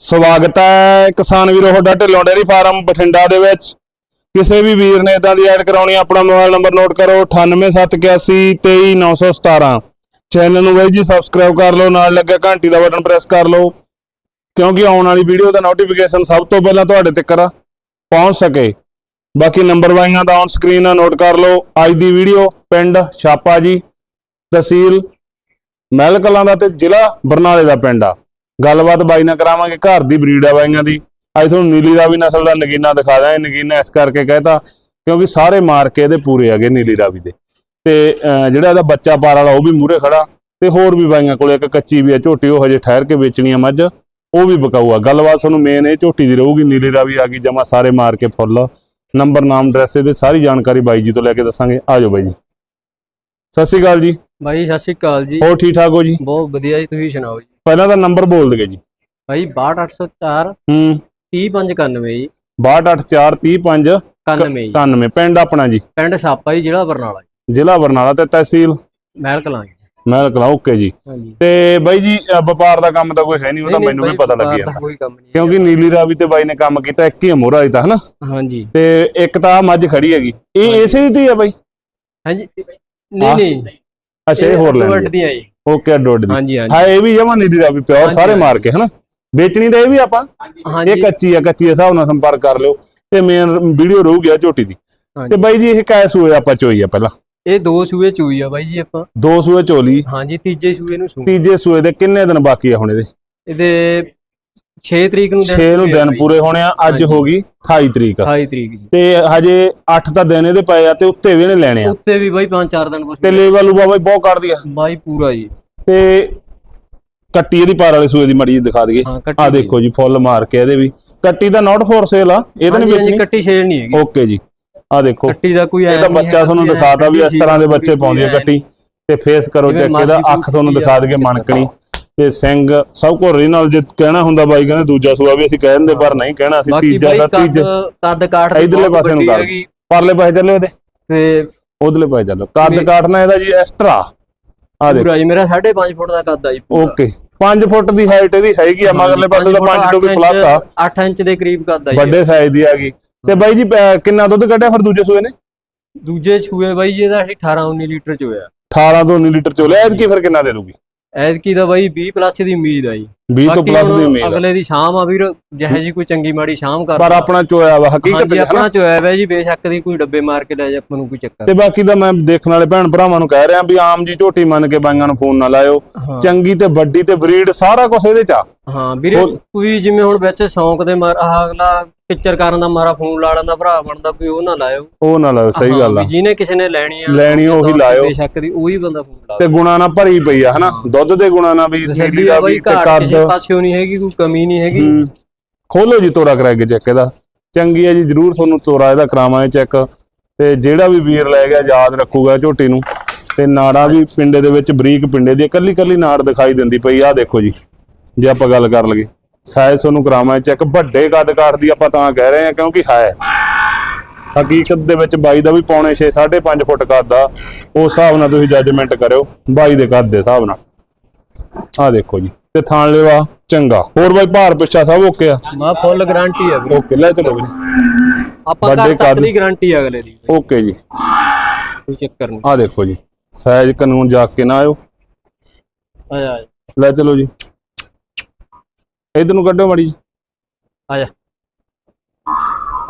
ਸਵਾਗਤ ਹੈ ਕਿਸਾਨ ਵੀਰੋ ਤੁਹਾਡਾ ਢਿੱਲੋਂ ਡੇਅਰੀ ਫਾਰਮ ਬਠਿੰਡਾ ਦੇ ਵਿੱਚ। ਕਿਸੇ ਵੀ ਵੀਰ ਨੇ ਇਦਾਂ ਦੀ ਐਡ ਕਰਾਉਣੀ ਆਪਣਾ ਮੋਬਾਈਲ ਨੰਬਰ ਨੋਟ ਕਰੋ 9871823917 ਚੈਨਲ ਨੂੰ ਬਾਈ ਜੀ ਸਬਸਕ੍ਰਾਈਬ ਕਰ ਲਓ, ਨਾਲ ਲੱਗਾ ਘੰਟੀ ਦਾ ਬਟਨ ਪ੍ਰੈਸ ਕਰ ਲਓ, ਕਿਉਂਕਿ ਆਉਣ ਵਾਲੀ ਵੀਡੀਓ ਦਾ ਨੋਟੀਫਿਕੇਸ਼ਨ ਸਭ ਤੋਂ ਪਹਿਲਾਂ ਤੁਹਾਡੇ ਤੱਕ ਪਹੁੰਚ ਸਕੇ। ਬਾਕੀ ਨੰਬਰ ਵਾਈਆਂ ਦਾ ਔਨ ਸਕਰੀਨ ਆ, ਨੋਟ ਕਰ ਲਓ। ਅੱਜ ਦੀ ਵੀਡੀਓ ਪਿੰਡ ਛਾਪਾ ਜੀ, ਤਹਿਸੀਲ ਮਹਿਲ ਕਲਾਂ ਦਾ ਤੇ ਜ਼ਿਲ੍ਹਾ ਬਰਨਾਲੇ ਦਾ ਪਿੰਡ ਆ। ਗੱਲਬਾਤ ਬਾਈ ਨਾਲ ਕਰਾਵਾਂਗੇ ਘਰ ਦੀ ਬਰੀਡ ਆ ਬਾਈਆਂ ਦੀ। ਅੱਜ ਤੁਹਾਨੂੰ ਨੀਲੀ ਰਾਵੀ ਨਸਲ ਦਾ ਨਗੀਨਾ ਦਿਖਾ ਦਾਂਗੇ ਨਗੀਨਾ ਇਸ ਕਰਕੇ ਕਹਿਤਾ ਕਿਉਂਕਿ ਸਾਰੇ ਮਾਰ ਕੇ ਇਹਦੇ ਪੂਰੇ ਹੈਗੇ ਨੀਲੀ ਰਾਵੀ ਦੇ। ਤੇ ਜਿਹੜਾ ਇਹਦਾ ਬੱਚਾ ਪਾਰ ਵਾਲਾ ਉਹ ਵੀ ਮੂਰੇ ਖੜਾ ਤੇ ਹੋਰ ਵੀ ਬਾਈਆਂ ਕੋਲੇ ਇੱਕ ਕੱਚੀ ਵੀ ਆ ਝੋਟੀ ਉਹ ਹਜੇ ਠਹਿਰ ਕੇ ਵੇਚਣੀ ਆ ਮੱਝ ਉਹ ਵੀ ਬਕਾਊ ਆ। ਗੱਲਬਾਤ ਤੁਹਾਨੂੰ ਮੇਨ ਇਹ ਝੋਟੀ ਦੀ ਰਹੂਗੀ ਨੀਲੀ ਰਾਵੀ ਆ ਗਈ ਜਮਾ ਸਾਰੇ ਮਾਰ ਕੇ ਫੁੱਲ। ਨੰਬਰ ਨਾਮ ਐਡਰੈਸ ਇਹਦੇ ਸਾਰੀ ਜਾਣਕਾਰੀ ਬਾਈ ਜੀ ਤੋਂ ਲੈ ਕੇ ਦੱਸਾਂਗੇ। ਆਜੋ ਬਾਈ ਜੀ। ਸਤਿ ਸ਼੍ਰੀ ਅਕਾਲ ਜੀ। ਭਾਈ ਸਤਿ ਸ਼੍ਰੀ ਅਕਾਲ ਜੀ। ਹੋਰ ਠੀਕ ਠਾਕ ਹੋ ਜੀ? ਬਹੁਤ ਵਧੀਆ ਜੀ ਤੁਸੀਂ ਸੁਣਾਓ ਜੀ? ਪਹਿਲਾਂ ਤਾਂ ਨੰਬਰ ਬੋਲ ਦਗੇ ਜੀ। ਭਾਈ 62804 ਹੂੰ। 3591 ਜੀ। 628335 91 ਜੀ। 91 ਪਿੰਡ ਆਪਣਾ ਜੀ। ਪਿੰਡ ਸਾਪਾ ਜੀ ਜ਼ਿਲ੍ਹਾ ਬਰਨਾਲਾ ਜੀ। ਜ਼ਿਲ੍ਹਾ ਬਰਨਾਲਾ ਤੇ ਤਹਿਸੀਲ ਮਹਿਲ ਕਲਾਂ ਜੀ। ਮਹਿਲ ਕਲਾਂ ਓਕੇ ਜੀ। ਤੇ ਬਾਈ ਜੀ ਵਪਾਰ ਦਾ ਕੰਮ ਤਾਂ ਕੋਈ ਹੈ ਨਹੀਂ ਉਹ ਤਾਂ ਮੈਨੂੰ ਵੀ ਪਤਾ ਵਪਾਰ ਲੱਗੀ ਦਾ ਜਾਂਦਾ ਕੋਈ ਕੰਮ ਨਹੀਂ ਕਿਉਂਕਿ ਨੀਲੀ ਰਾਵੀ ਤੇ ਬਾਈ ਨੇ ਕੰਮ ਕੀਤਾ ਇੱਕ ਹੀ ਮੋਹਰਾ ਹੀ ਤਾਂ ਹਨਾ? ਹਾਂਜੀ। ਤੇ ਇੱਕ ਤਾਂ ਮੱਝ ਖੜੀ ਹੈਗੀ। ਇਹ। ਇਸੇ ਦੀ ਆ ਬਾਈ? ਹਾਂਜੀ। ਨਹੀਂ ਨਹੀਂ। ਅੱਛਾ ਇਹ ਹੋਰ ਵੱਡ ਲੈਣੀ ਦੀਆਂ ਜੀ। ਓਕੇ ਅੱਡੋ ਅੱਡ ਦੀ। ਹਾਂਜੀ ਹਾਂਜੀ। ਹਾਂ ਇਹ ਵੀ ਜਮਾ ਨੀਲੀ ਰਾਵੀ ਪਿਓਰ ਹਾਂਜੀ, ਸਾਰੇ। ਮਾਰ ਕੇ ਹਨਾ? ਵੇਚਣੀ ਤਾਂ ਇਹ ਵੀ ਆਪਾਂ। ਇਹ ਕੱਚੀ ਆ ਕੱਚੀ ਦੇ ਹਿਸਾਬ ਨਾਲ ਸੰਪਰਕ ਕਰ ਲਿਓ। ਤੇ ਮੇਨ ਵੀਡੀਓ ਰਹੂਗੀ ਆ ਝੋਟੀ ਦੀ। ਤੇ ਬਾਈ ਜੀ ਇਹ ਕੈ ਸੂਏ ਆਪਾਂ ਚੋਈ ਆ ਪਹਿਲਾਂ? ਇਹ ਦੋ ਸੂਏ ਚੂਈ ਆ ਬਾਈ ਜੀ ਆਪਾਂ। ਦੋ ਸੂਏ ਚੋਲੀ। ਹਾਂਜੀ ਤੀਜੇ ਸੂਏ ਨੂੰ ਤੀਜੇ ਸੂਏ ਦੇ ਕਿੰਨੇ ਦਿਨ ਬਾਕੀ ਆ ਹੁਣ ਇਹਦੇ? ਇਹਦੇ 6 ਤਰੀਕ ਨੂੰ 6 ਨੂੰ ਦਿਨ ਪੂਰੇ ਹੋਣੇ ਆ ਅੱਜ। ਹੋ ਗਈ 28 ਤਰੀਕ। 28 ਤਰੀਕ ਜੀ। ਤੇ ਹਜੇ 8 ਤਾਂ ਦਿਨ ਇਹਦੇ ਪਏ ਆ ਤੇ ਉੱਤੇ ਵੀ ਇਹਨੇ ਲੈਣੇ ਆ। ਉੱਤੇ ਵੀ ਬਾਈ 5-4 ਦਿਨ ਕੁਛ ਤੇ ਲੇਵਲ ਲੂਵਾ ਬਾਈ ਬਹੁਤ ਕੱਢਦੀ ਆ। ਬਾਈ ਪੂਰਾ ਜੀ। ਤੇ ਕੱਟੀ ਇਹਦੀ ਪਾਰ ਵਾਲੇ ਸੂਏ ਦੀ ਮੜੀ ਦਿਖਾ ਦਈਏ। ਆ ਦੇਖੋ ਜੀ ਫੁੱਲ ਮਾਰ ਕੇ ਇਹਦੇ ਵੀ। ਕੱਟੀ ਤਾਂ ਨਾਟ ਫੋਰ ਸੇਲ ਆ ਇਹਦੇ ਨਹੀਂ ਵੇਚਣੀ? ਕੱਟੀ ਛੇੜ ਨਹੀਂ ਹੈਗੀ। ਓਕੇ ਜੀ। ਆ ਦੇਖੋ ਕੱਟੀ ਦਾ ਕੋਈ ਇਹ ਤਾਂ ਬੱਚਾ ਤੁਹਾਨੂੰ ਦਿਖਾਤਾ ਵੀ ਇਸ ਤਰ੍ਹਾਂ ਦੇ ਬੱਚੇ ਪਾਉਂਦੀ ਆ ਕੱਟੀ। ਤੇ ਫੇਸ ਕਰੋ ਚੈੱਕ ਇਹਦਾ ਅੱਖ ਤੁਹਾਨੂੰ ਦਿਖਾ ਦਈਏ ਮਣਕਣੀ ਤੇ ਸਿੰਘ ਸਭ ਕੁਝ ਰੀਨਲ ਜੇ ਕਹਿਣਾ ਹੁੰਦਾ ਬਾਈ ਕਹਿੰਦੇ ਦੂਜਾ ਸੂਆ ਵੀ ਅਸੀਂ ਕਹਿ ਦਿੰਦੇ ਪਰ ਨਹੀਂ ਕਹਿਣਾ ਅਸੀਂ ਬਾਕੀ ਤੀਜਾ ਬਾਈ ਦਾ ਕੱਦ ਤੀਜਾ ਕੱਦ ਕਾਠ ਦੀ ਇਧਰਲੇ ਬਹੁਤ ਪਾਸੇ ਨੂੰ ਵੱਡੀ ਕਰ। ਹੈਗੀ। ਪਰਲੇ ਪਾਸੇ ਚੱਲੇ ਉਹਦੇ ਤੇ ਉਧਰਲੇ ਪਾਸੇ ਚੱਲੋ। ਕੱਦ ਜਿਵੇਂ- ਕਾਟਣਾ ਇਹਦਾ ਜੀ ਇਸ ਤਰ੍ਹਾਂ। ਆ ਦੇਖੋ। ਪੂਰਾ ਜੀ ਮੇਰਾ 5.5 ਫੁੱਟ ਦਾ ਕੱਦ ਆ ਜੀ ਓਕੇ। 5 ਫੁੱਟ ਦੀ ਹਾਈਟ ਇਹਦੀ ਹੈਗੀ ਆ ਮਗਰਲੇ ਪਾਸੇ ਤਾਂ 5 ਤੋਂ ਵੀ ਪਲੱਸ ਆ। 8 ਇੰਚ ਦੇ ਕਰੀਬ ਕੱਦ ਆ ਜੀ। ਵੱਡੇ ਸਾਈਜ਼ ਦੀ ਆ ਗਈ ਤੇ ਬਾਈ ਜੀ ਕਿੰਨਾ ਦੁੱਧ ਕੱਢਿਆ ਫਿਰ ਦੂਜੇ ਸੂਏ ਨੇ? ਦੂਜੇ ਛੂਏ ਬਾਈ ਜੀ ਇਹਦਾ 18 19 ਲੀਟਰ ਚ ਹੋਇਆ। 18 ਤੋਂ 19 ਲੀਟਰ ਚੋਲਿਆ ਐਤਕੀ ਫਿਰ ਕਿੰਨਾ ਦੇ ਦੂਗੀ? ਐਤਕੀ ਦਾ ਬਾਈ 20 ਪਲੱਸ ਦੀ ਉਮੀਦ ਆ ਜੀ। 20 ਤੋਂ ਬਾਕੀ ਪਲੱਸ ਹੁਣ ਦੀ ਉਮੀਦ ਆ। ਅਗਲੇ ਦੀ ਸ਼ਾਮ ਆ ਵੀਰ ਜਿਹੇ ਜੀ ਕੋਈ ਚੰਗੀ ਮਾੜੀ ਸ਼ਾਮ ਕਰ ਪਰ ਆਪਣਾ ਚੋਇਆ ਵਾ ਹਕੀਕਤ ਹਾਂਜੀ ਚ ਹਨਾ ਆਪਣਾ ਚ ਹੋਇਆ ਵਾ ਜੀ ਬੇਸ਼ੱਕ ਦੀ ਕੋਈ ਡੱਬੇ ਮਾਰ ਕੇ ਲੈ ਜਾ ਆਪਾਂ ਨੂੰ ਕੋਈ ਚੱਕਰ ਤੇ ਬਾਕੀ ਤਾਂ ਮੈਂ ਦੇਖਣ ਵਾਲੇ ਭੈਣ ਭਰਾਵਾਂ ਨੂੰ ਕਹਿ ਰਿਹਾ ਵੀ ਆਮ ਜੀ ਝੋਟੀ ਮੰਨ ਕੇ ਬਾਈਆਂ ਨੂੰ ਫੋਨ ਨਾ ਲਾਇਓ। ਹਾਂ। ਚੰਗੀ ਤੇ ਵੱਡੀ ਤੇ ਬਰੀਡ ਸਾਰਾ ਕੁਝ ਇਹਦੇ ਚ ਆ। ਹਾਂ ਵੀਰੇ ਹੋਰ- ਕੋਈ ਜਿਵੇਂ ਹੁਣ ਵਿੱਚ ਸ਼ੌਂਕ ਦੇ ਮਾਰ ਆਹ ਅਗਲਾ ਪਿਕਚਰ ਕਰਨ ਦਾ ਮਾਰਾ ਫੋਨ ਲਾ ਲੈਂਦਾ ਭਰਾ ਬਣਦਾ ਕੋਈ ਉਹ ਨਾ ਲਾਇਓ। ਉਹ ਨਾ ਲਾਇਓ ਸਹੀ ਗੱਲ ਆ। ਜਿਹਨੇ ਕਿਸੇ ਨੇ ਲੈਣੀ ਆ ਲੈਣੀ ਉਹੀ ਲਾਇਓ। ਬੇਸ਼ੱਕ ਦੀ ਉਹੀ ਬੰਦਾ ਫੋਨ ਲਾ ਤੇ ਗੁਣਾ ਨਾਲ ਭਰੀ ਪਈ ਆ ਹਨਾ? ਦੁੱਧ ਦੇ ਗੁਣਾ ਨਾਲ ਵੀ ਤਸੱਲੀ ਦਾ ਆ ਵੀ ਤੇ ਕੱਦ ਕਿਸੇ ਪਾਸਿਓਂ ਨਹੀਂ ਹੈਗੀ ਕੋਈ ਕਮੀ ਨਹੀਂ ਹੈਗੀ। ਹੂੰ। ਖੋਲੋ ਜੀ ਤੋਰਾ ਕਰਾ ਕੇ ਚੈੱਕ ਇਹਦਾ। ਚੰਗੀ ਹੈ ਜੀ ਜਰੂਰ ਤੁਹਾਨੂੰ ਤੋਰਾ ਇਹਦਾ ਕਰਾਵਾਂਗੇ ਚੈੱਕ। ਤੇ ਜਿਹੜਾ ਵੀ ਵੀਰ ਲੈ ਗਿਆ ਯਾਦ ਰੱਖੂਗਾ ਝੋਟੀ ਨੂੰ। ਤੇ ਨਾੜਾ ਵੀ ਪਿੰਡੇ ਦੇ ਵਿੱਚ ਬਰੀਕ ਪਿੰਡੇ ਦੀ ਕੱਲੀ ਕੱਲੀ ਨਾੜ ਦਿਖਾਈ ਦਿੰਦੀ ਪਈ। ਆਹ ਦੇਖੋ ਜੀ ਜੇ ਆਪਾਂ ਗੱਲ ਕਰ ਲਈਏ। ਸਾਇਜ਼ ਤੁਹਾਨੂੰ ਕਰਾਵਾਂਗੇ ਚੈੱਕ। ਵੱਡੇ ਕੱਦ ਕਾਠ ਦੀ ਆਪਾਂ ਤਾਂ ਕਹਿ ਰਹੇ ਹਾਂ ਕਿਉਂਕਿ ਹੈ। ਹਕੀਕਤ ਦੇ ਵਿੱਚ ਬਾਈ ਦਾ ਵੀ ਪੌਣੇ 6 5.5 ਫੁੱਟ ਕੱਦ ਆ। ਉਸ ਹਿਸਾਬ ਨਾਲ ਤੁਸੀਂ ਜੱਜਮੈਂਟ ਕਰਿਓ ਬਾਈ ਦੇ ਕੱਦ ਦੇ ਹਿਸਾਬ ਨਾਲ। ਆਹ ਦੇਖੋ ਜੀ। ਤੇ ਥਾਣ ਲੈਵਾ ਚੰਗਾ। ਹੋਰ ਬਾਈ ਭਾਰ ਪਿੱਛਾ ਸਭ ਓਕੇ ਆ? ਮਾ ਫੁੱਲ ਗਾਰੰਟੀ ਆ ਵੀਰੇ। ਓਕੇ ਲੈ ਚਲੋ ਵੀ ਆਪਾਂ ਵੱਡੇ ਘਰ ਤੱਕ। ਦੀ ਗਾਰੰਟੀ ਆ ਅਗਲੇ ਦੀ। ਓਕੇ ਜੀ। ਕੋਈ ਚੱਕਰ ਨਹੀਂ। ਆਹ ਦੇਖੋ ਜੀ ਸਾਈਜ਼ ਕਾਨੂੰਨ ਜਾ ਕੇ ਨਾ ਆਇਓ। ਆ ਜਾ ਲੈ ਚਲੋ ਜੀ। ਇਧਰ ਨੂੰ ਕੱਢੋ ਮੜੀ ਆ ਜਾ।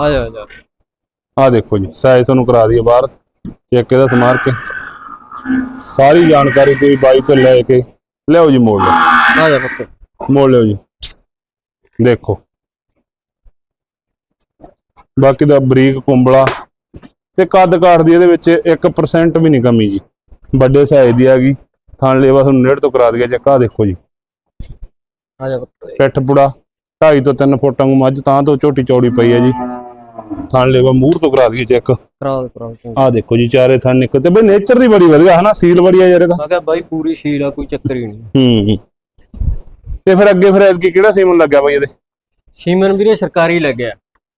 ਆ ਜਾ ਆ ਜਾ। ਆਹ ਦੇਖੋ ਜੀ ਸਾਈਜ਼ ਤੁਹਾਨੂੰ ਕਰਾ ਦਈਏ ਬਾਹਰ। ਚੈੱਕ ਇਹਦਾ ਸਮਾਰ ਕੇ। ਸਾਰੀ ਜਾਣਕਾਰੀ ਤੁਸੀਂ ਬਾਈ ਤੋਂ ਲੈ ਕੇ ਲਿਆਓ ਜੀ ਮੋੜ ਲਿਓ ਆ ਜਾ ਪੱਕੇ ਮੋੜ ਲਿਓ ਜੀ ਦੇਖੋ ਬਾਕੀ ਦਾ ਬਰੀਕ ਕੁੰਬਲਾ ਤੇ ਕੱਦ ਕਾਠ ਦੀ ਇਹਦੇ ਵਿੱਚ 1% ਵੀ ਨਹੀਂ ਕਮੀ ਜੀ। ਵੱਡੇ ਸਾਈਜ਼ ਦੀ ਹੈਗੀ। ਥਾਣ ਲੇਵਾ ਤੁਹਾਨੂੰ ਨੇੜ ਤੋਂ ਕਰਾ ਦਿਆ ਚੱਕਾ ਦੇਖੋ ਜੀ। ਆ ਜਾ ਪੱਕੇ ਪਿੱਠ ਪੁੜਾ। 2.5 ਤੋਂ 3 ਫੁੱਟ ਵਾਂਗੂ ਮੱਝ ਤਾਂ ਤੋਂ ਛੋਟੀ ਚੌੜੀ ਪਈ ਹੈ ਜੀ। ਥਣ ਲੇਵਾ ਮੂਹਰ ਤੋਂ ਕਰਾ ਦਈਏ ਚੈੱਕ ਕਰਾਓ ਦੇ, ਕਰਾਓ ਚੰਗਾ। ਆਹ ਦੇਖੋ ਜੀ ਚਾਰੇ ਥਣ ਨਿਕਲ ਤੇ ਬਈ ਨੇਚਰ ਦੀ ਬੜੀ ਵਧੀਆ ਹਨਾ? ਸੀਲ ਬੜੀ ਆ ਯਾਰ ਇਹਦਾ ਮੈਂ ਕਿਹਾ ਬਾਈ ਪੂਰੀ ਸ਼ੀਲ ਆ ਕੋਈ ਚੱਕਰ ਹੀ ਨਹੀਂ। ਹੂੰ ਤੇ ਫਿਰ ਅੱਗੇ ਫਿਰ ਐਤਕੀ ਕਿਹੜਾ ਸੀਮਨ ਲੱਗਿਆ ਬਈ ਇਹਦੇ? ਸੀਮਨ ਵੀਰੇ ਸਰਕਾਰੀ ਲੱਗਿਆ।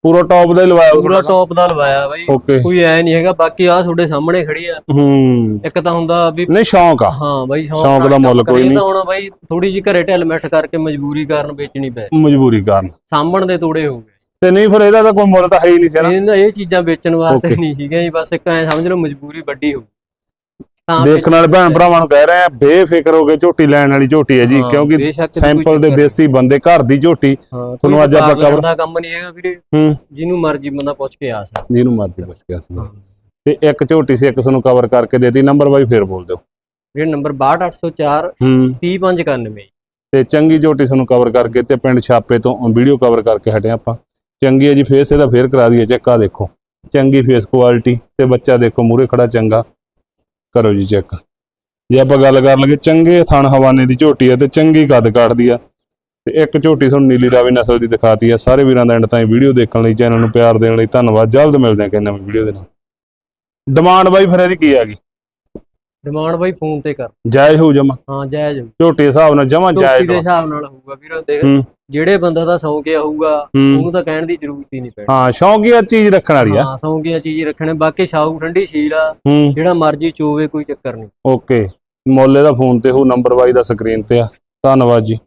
ਪੂਰਾ ਟੌਪ ਦਾ ਹੀ ਲਵਾਇਆ ਪੂਰਾ? ਟੌਪ ਦਾ ਲਵਾਇਆ ਬਾਈ। ਓਕੇ ਕੋਈ ਐ ਨਹੀਂ ਹੈਗਾ ਬਾਕੀ ਆ ਤੁਹਾਡੇ ਸਾਹਮਣੇ ਖੜੀ ਆ। ਹੂੰ। ਇੱਕ ਤਾਂ ਹੁੰਦਾ ਵੀ ਨਹੀਂ ਸ਼ੌਂਕ ਆ। ਹਾਂ ਬਾਈ ਸ਼ੌਂਕ ਸ਼ੌਂਕ ਦਾ ਮੁੱਲ ਕੋਈ ਨਹੀਂ। ਹੁਣ ਬਾਈ ਥੋੜੀ ਜਿਹੀ ਘਰੇ ਢਿਲਮਿੱਠ ਕਰਕੇ ਮਜਬੂਰੀ ਕਾਰਨ ਵੇਚਣੀ ਪੈ ਮਜਬੂਰੀ ਕਾਰਨ। ਸਾਂਭਣ ਦੇ ਤੋੜੇ ਹੋ ਗਏ। ਤੇ ਨਹੀਂ ਫਿਰ ਇਹਦਾ ਤਾਂ ਕੋਈ ਮੁੱਲ ਤਾਂ ਹੈ ਹੀ ਨਹੀਂ ਸੀ ਨਾ। ਇਹਨਾਂ ਇਹ ਚੀਜ਼ਾਂ ਵੇਚਣ ਵਾਸਤੇ Okay. ਨਹੀਂ ਸੀਗਾ ਜੀ ਬਸ ਇੱਕ ਐ ਸਮਝ ਲਓ ਮਜਬੂਰੀ ਵੱਡੀ ਹੋ ਤਾਂ ਦੇਖਣ ਵਾਲੇ ਭੈਣ ਭਰਾਵਾਂ ਨੂੰ ਕਹਿ ਰਹੇ ਆ ਬੇਫਿਕਰ ਹੋ ਕੇ ਝੋਟੀ ਲੈਣ ਵਾਲੀ ਝੋਟੀ ਹੈ ਜੀ ਹਾਂ, ਕਿਉਂਕਿ ਬੇਸ਼ੱਕ ਕੋਈ ਸੈਂਪਲ ਦੇ ਚੱਕਰ ਦੇਸੀ ਬੰਦੇ ਘਰ ਦੀ ਝੋਟੀ ਤੁਹਾਨੂੰ ਅੱਜ ਆਪਾਂ cover- ਦਾ ਕੰਮ ਨਹੀਂ ਹੈਗਾ ਵੀਰੇ। ਹੂੰ। ਜਿਹਨੂੰ ਮਰਜ਼ੀ ਬੰਦਾ ਪੁੱਛ ਕੇ ਆ ਸਕਦਾ। ਜਿਹਨੂੰ ਮਰਜ਼ੀ ਪੁੱਛ ਗਿਆ ਸੀ ਤੇ ਇੱਕ ਝੋਟੀ ਸੀ ਇੱਕ ਤੁਹਾਨੂੰ ਕਵਰ ਕਰਕੇ ਦੇਤੀ ਨੰਬਰ ਬਾਈ ਫੇਰ ਬੋਲ ਦਿਓ। ਵੀਰੇ ਨੰਬਰ 62804 ਹੂੰ। 3591 ਤੇ ਚੰਗੀ ਝੋਟੀ ਤੁਹਾਨੂੰ ਕਵਰ ਕਰਕੇ ਤੇ ਪਿੰਡ ਛਾਪੇ ਤੋਂ ਵੀਡੀਓ ਕਵਰ ਕਰਕੇ ਹਟੇ ਆਪਾਂ। ਚੰਗੀ ਹੈ ਜੀ ਫੇਸ ਇਹਦਾ ਫੇਰ ਕਰਾ ਦਈਏ ਚੈੱਕ ਆ ਦੇਖੋ। ਚੰਗੀ ਫੇਸ ਕੁਆਲਿਟੀ ਤੇ ਬੱਚਾ ਦੇਖੋ ਮੂਰੇ ਖੜਾ ਚੰਗਾ। ਕਰੋ ਜੀ ਚੈੱਕ ਜੇ ਆਪਾਂ ਗੱਲ ਕਰ ਲਈਏ ਚੰਗੇ ਥਣ ਹਵਾਨੇ ਦੀ ਝੋਟੀ ਹੈ ਤੇ ਚੰਗੀ ਕੱਦ ਕਾਟਦੀ ਆ। ਤੇ ਇੱਕ ਝੋਟੀ ਤੁਹਾਨੂੰ ਨੀਲੀ ਰਾਵੀ ਨਸਲ ਦੀ ਦਿਖਾਤੀ ਆ। ਸਾਰੇ ਵੀਰਾਂ ਦਾ ਐਂਡ ਤਾਈਂ ਵੀਡੀਓ ਦੇਖਣ ਲਈ, ਚੈਨਲ ਨੂੰ ਪਿਆਰ ਦੇਣ ਲਈ ਧੰਨਵਾਦ। ਜਲਦ ਮਿਲਦੇ ਹਾਂ ਕਿ ਨਵੀਂ ਵੀਡੀਓ ਦੇ ਨਾਲ। ਡਿਮਾਂਡ ਬਾਈ ਫਿਰ ਇਹਦੀ ਕੀ ਆ ਗਈ ਡਿਮਾਂਡ ਬਾਈ ਫੋਨ ਤੇ ਕਰ। ਜਾਇਜ਼ ਹੋਊ ਜਮਾ। ਹਾਂ ਜਾਇਜ਼ ਝੋਟੀ ਹਿਸਾਬ ਨਾਲ ਜਮਾ ਜਾਇਜ਼ ਦੇ ਹੋਊ। ਹਿਸਾਬ ਨਾਲ ਹੋਊਗਾ ਵੀਰ ਦੇਖ ਹੂੰ। ਜਿਹੜੇ ਬੰਦਾ ਦਾ ਸੌਂ ਗਿਆ ਹੋਊਗਾ ਹੂੰ। ਉਹਨੂੰ ਤਾਂ ਕਹਿਣ ਦੀ ਜ਼ਰੂਰਤ ਹੀ ਨਹੀਂ ਪੈਣੀ। ਹਾਂ ਸ਼ੌਂਕੀਆ ਚੀਜ਼ ਰੱਖਣ ਵਾਲੀ ਆ। ਹਾਂ ਸੌਂ ਗਿਆ ਚੀਜ਼ ਰੱਖਣੇ ਬਾਕੀ ਸਾਊ ਠੰਡੀ ਸ਼ੀਲ ਆ। ਹੂੰ। ਜਿਹੜਾ ਮਰਜ਼ੀ ਚੋਵੇ ਕੋਈ ਚੱਕਰ ਨਹੀਂ। ਓਕੇ। ਮੋਲੇ ਦਾ ਫੋਨ ਤੇ ਹੋ ਨੰਬਰ ਵਾਈ ਦਾ ਸਕਰੀਨ ਤੇ ਆ। ਧੰਨਵਾਦ ਜੀ।